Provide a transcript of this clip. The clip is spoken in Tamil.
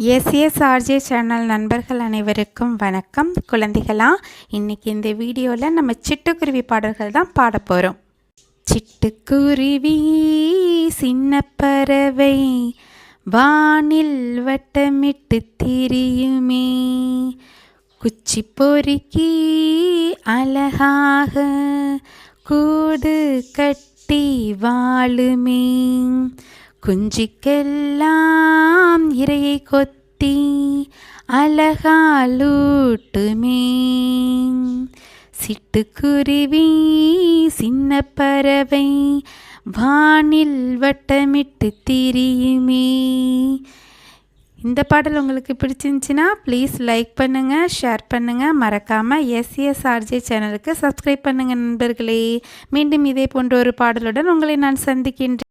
எஸ்எஸ்ஆர்ஜே சேனல் நண்பர்கள் அனைவருக்கும் வணக்கம். குழந்தைகளா இன்னைக்கு இந்த வீடியோவில் நம்ம சிட்டுக்குருவி பாடல்கள் தான் பாட போகிறோம் சிட்டுக்குருவி சின்ன பறவை வானில் வட்டமிட்டு திரியுமே குச்சி பொறுக்கி அழகாக கூடு கட்டி வாழுமே குஞ்சிக்கெல்லாம் இரையை கொத்தி அழகாலூட்டுமே. சிட்டுக்குருவி சின்ன பறவை வானில் வட்டமிட்டு திரியுமே. இந்த பாடல் உங்களுக்கு பிடிச்சிருந்துச்சின்னா ப்ளீஸ் லைக் பண்ணுங்கள் ஷேர் பண்ணுங்கள் மறக்காமல் எஸ்எஸ்ஆர்ஜே சேனலுக்கு சப்ஸ்கிரைப் பண்ணுங்கள் நண்பர்களே. மீண்டும் இதே போன்ற ஒரு பாடலுடன் உங்களை நான் சந்திக்கின்றேன்.